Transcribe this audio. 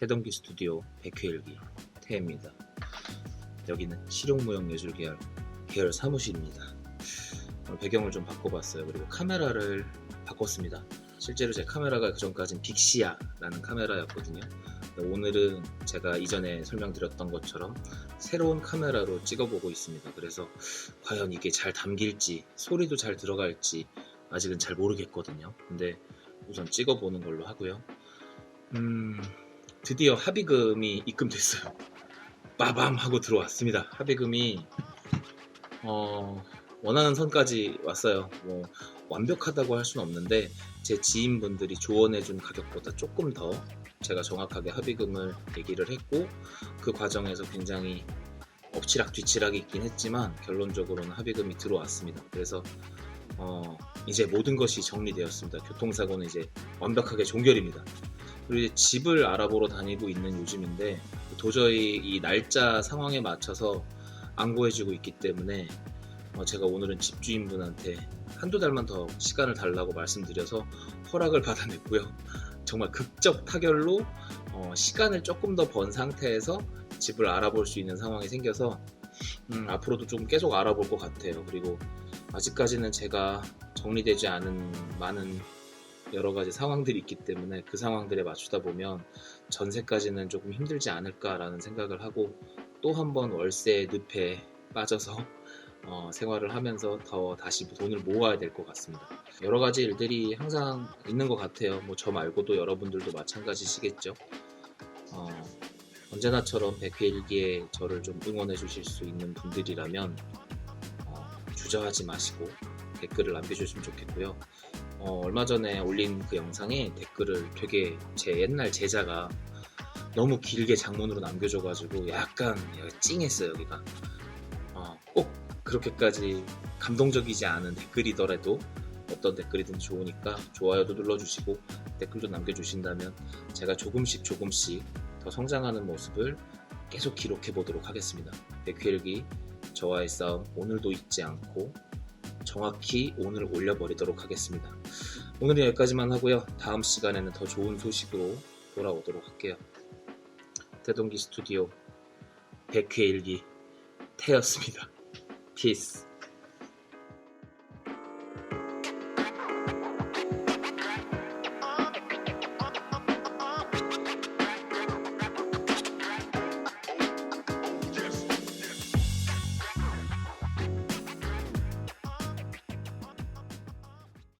태동기 스튜디오 100회 일기 태입니다. 여기는 실용무용예술 계열 사무실입니다. 배경을 좀 바꿔봤어요. 그리고 카메라를 바꿨습니다. 실제로 제 카메라가 그전까진 빅시아라는 카메라였거든요. 오늘은 제가 이전에 설명드렸던 것처럼 새로운 카메라로 찍어보고 있습니다. 그래서 과연 이게 잘 담길지 소리도 잘 들어갈지 아직은 잘 모르겠거든요. 근데 우선 찍어보는 걸로 하고요. 음, 드디어 합의금이 입금됐어요. 빠밤 하고 들어왔습니다. 합의금이 어, 원하는 선까지 왔어요. 뭐 완벽하다고 할 수는 없는데 제 지인분들이 조언해준 가격보다 조금 더 제가 정확하게 합의금을 얘기를 했고 그 과정에서 굉장히 엎치락 뒤치락이 있긴 했지만 결론적으로는 합의금이 들어왔습니다. 그래서 어, 이제 모든 것이 정리되었습니다. 교통사고는 이제 완벽하게 종결입니다. 그리고 이제 집을 알아보러 다니고 있는 요즘인데 도저히 이 날짜 상황에 맞춰서 안 구해지고 있기 때문에 어, 제가 오늘은 집주인분한테 한두 달만 더 시간을 달라고 말씀드려서 허락을 받아냈고요. 정말 극적 타결로 어, 시간을 조금 더 번 상태에서 집을 알아볼 수 있는 상황이 생겨서 음, 앞으로도 좀 계속 알아볼 것 같아요. 그리고 아직까지는 제가 정리되지 않은 많은 여러 가지 상황들이 있기 때문에 그 상황들에 맞추다 보면 전세까지는 조금 힘들지 않을까라는 생각을 하고 또 한 번 월세 늪에 빠져서 어, 생활을 하면서 더 다시 돈을 모아야 될 것 같습니다. 여러 가지 일들이 항상 있는 것 같아요. 뭐 저 말고도 여러분들도 마찬가지시겠죠. 어, 언제나처럼 100회 일기에 저를 좀 응원해 주실 수 있는 분들이라면 어, 주저하지 마시고 댓글을 남겨주시면 좋겠고요. 어, 얼마 전에 올린 그 영상에 댓글을 되게 제 옛날 제자가 너무 길게 장문으로 남겨줘가지고 약간 찡했어요 여기가 어, 꼭 그렇게까지 감동적이지 않은 댓글이더라도 어떤 댓글이든 좋으니까 좋아요도 눌러주시고 댓글도 남겨주신다면 제가 조금씩 조금씩 더 성장하는 모습을 계속 기록해 보도록 하겠습니다. 백회일기 저와의 싸움 오늘도 잊지 않고 정확히 오늘 올려버리도록 하겠습니다. 오늘은 여기까지만 하고요. 다음 시간에는 더 좋은 소식으로 돌아오도록 할게요. 태동기 스튜디오 100회 일기 태였습니다. 피스